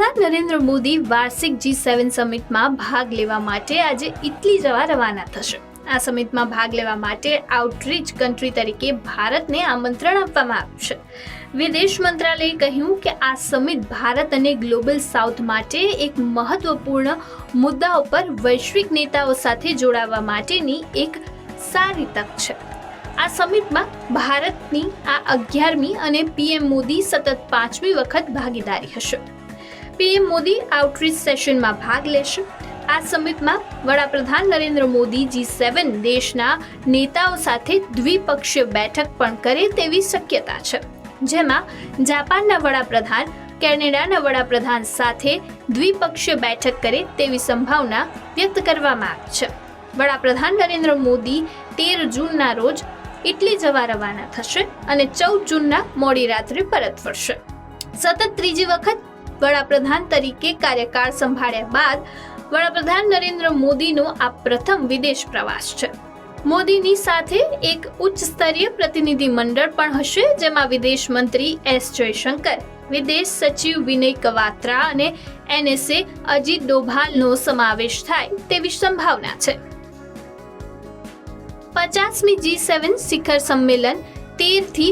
વડાપ્રધાન નરેન્દ્ર મોદી વાર્ષિક જી સેવન સમિટમાં ભાગ લેવા માટે આજે ઇટલી જવા રવાના થશે. આ સમિટમાં ભાગ લેવા માટે આઉટરીચ કન્ટ્રી તરીકે ભારતને આમંત્રણ આપવામાં આવ્યું છે. વિદેશ મંત્રાલયે કહ્યું કે આ સમિટ ભારત અને ગ્લોબલ સાઉથ માટે એક મહત્વપૂર્ણ મુદ્દા ઉપર વૈશ્વિક નેતાઓ સાથે જોડાવા માટેની એક સારી તક છે. આ સમિટમાં ભારતની આ અગિયારમી અને પીએમ મોદી સતત પાંચમી વખત ભાગીદારી હશે. પીએમ મોદી આઉટરીચ સેશનમાં ભાગ લેશે. આ સમિટમાં વડાપ્રધાન નરેન્દ્ર મોદી જી સેવન દેશના નેતાઓ સાથે દ્વિપક્ષીય બેઠક પણ કરે તેવી શક્યતા છે. જેમાં જાપાનના વડાપ્રધાન, કેનેડાના વડાપ્રધાન સાથે દ્વિપક્ષીય બેઠક કરે તેવી સંભાવના વ્યક્ત કરવામાં આવી છે. વડાપ્રધાન નરેન્દ્ર મોદી તેર જૂનના રોજ ઇટલી જવા રવાના થશે અને ચૌદ જૂનના મોડી રાત્રે પરત ફરશે. સતત ત્રીજી વખત વડાપ્રધાન તરીકે કાર્યકાળ સંભાળ્યા બાદ વડાપ્રધાન નરેન્દ્ર મોદીનો આ પ્રથમ વિદેશ પ્રવાસ છે. મોદીની સાથે એક ઉચ્ચ સ્તરીય પ્રતિનિધિ મંડળ પણ હશે, જેમાં વિદેશ મંત્રી એસ જયશંકર, વિદેશ સચિવ વિનય કવાત્રા અને એનએસએ અજીત ડોભાલનો સમાવેશ થાય તેવી સંભાવના છે. પચાસમી જી સેવન શિખર સંમેલન તેરથી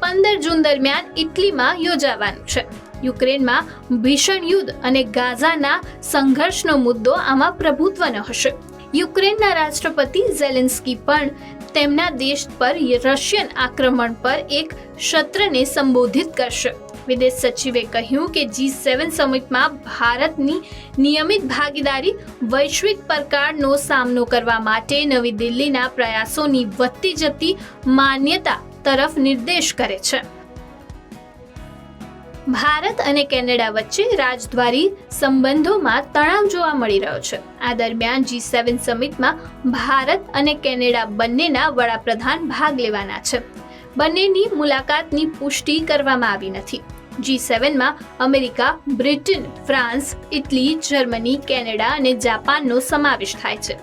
પંદર જૂન દરમિયાન ઇટલીમાં યોજાવાનું છે. યુક્રેનમાં ભીષણ યુદ્ધ અને ગાઝાના સંઘર્ષનો મુદ્દો આમાં પ્રભુત્વનો હશે. યુક્રેનના રાષ્ટ્રપતિ ઝેલેન્સ્કી પણ તેમના દેશ પર રશિયન આક્રમણ પર એક સત્રને સંબોધિત કરશે. વિદેશ સચિવે કહ્યું કે જી સેવન સમિટમાં ભારતની નિયમિત ભાગીદારી વૈશ્વિક પ્રકારનો સામનો કરવા માટે નવી દિલ્હીના પ્રયાસોની વધતી જતી માન્યતા તરફ નિર્દેશ કરે છે. ભારત અને કેનેડા વચ્ચે રાજદ્વારી સંબંધોમાં તણાવ જોવા મળી રહ્યો છે. આ દરમિયાન જી સેવન સમિટમાં ભારત અને કેનેડા બંનેના વડાપ્રધાન ભાગ લેવાના છે. બંનેની મુલાકાતની પુષ્ટિ કરવામાં આવી નથી. G સેવનમાં America, Britain, France, Italy, Germany, Canada અને જાપાનનો સમાવેશ થાય છે.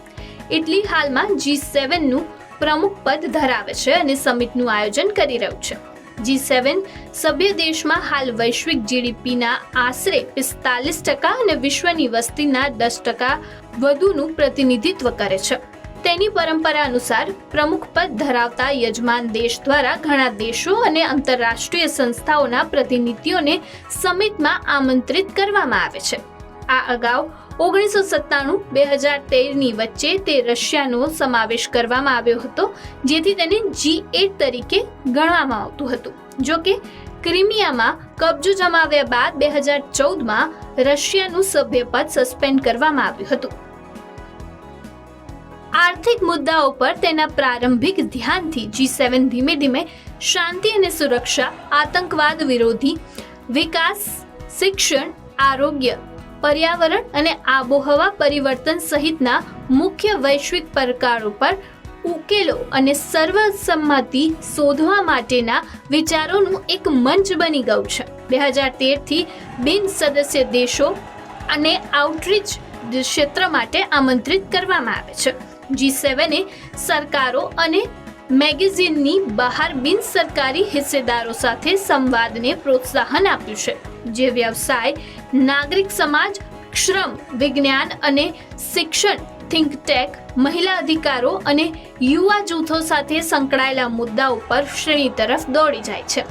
ઇટલી હાલમાં જી સેવનનું પ્રમુખ પદ ધરાવે છે અને સમિટનું આયોજન કરી રહ્યું છે. જી સેવન સભ્ય દેશમાં હાલ વૈશ્વિક જીડીપીના આશરે પિસ્તાલીસ ટકા અને વિશ્વની વસ્તીના દસ ટકા વધુનું પ્રતિનિધિત્વ કરે છે. તેની પરંપરા અનુસાર પ્રમુખ પદ ધરાવતા યજમાન દેશ દ્વારા ઘણા દેશો અને આંતરરાષ્ટ્રીય સંસ્થાઓના પ્રતિનિધિઓને સમિટમાં આમંત્રિત કરવામાં આવે છે. આ અગાઉ ઓગણીસો સત્તાણું બે હજાર તેરની વચ્ચે તે રશિયાનો સમાવેશ કરવામાં આવ્યો હતો, જેથી તેને જી એટ તરીકે ગણવામાં આવતું હતું. જો કે, ક્રિમિયામાં કબજો જમાવ્યા બાદ બે હજાર ચૌદમાં રશિયાનું સભ્યપદ સસ્પેન્ડ કરવામાં આવ્યું હતું. આર્થિક મુદ્દાઓ પર તેના પ્રારંભિક ધ્યાનથી જી સેવન ધીમે ધીમે શાંતિ અને સુરક્ષા, આતંકવાદ વિરોધી વિકાસ, શિક્ષણ, આરોગ્ય પર્યાવરણ અને આબોહવા પરિવર્તન સહિતના મુખ્ય વૈશ્વિક પડકારો પર ઉકેલો અને સર્વસંમતિ શોધવા માટેના વિચારોનું એક મંચ બની ગયું છે. બે હજાર તેરથી બિન સદસ્ય દેશો અને આઉટરીચ ક્ષેત્ર માટે આમંત્રિત કરવામાં આવે છે. જી સેવને સરકારો અને મેગેઝિનની બહાર બિન સરકારી હિસ્સેદારો સાથે સંવાદને પ્રોત્સાહન આપ્યું છે, જે વ્યવસાય, નાગરિક સમાજ, શ્રમ, વિજ્ઞાન અને શિક્ષણ થિંક ટેક મહિલા અધિકારો અને યુવા જૂથો સાથે સંકળાયેલા મુદ્દાઓ પર શ્રેણી તરફ દોડી જાય છે.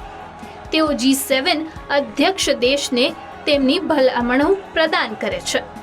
તેઓ જી સેવન અધ્યક્ષ દેશને તેમની ભલામણો પ્રદાન કરે છે.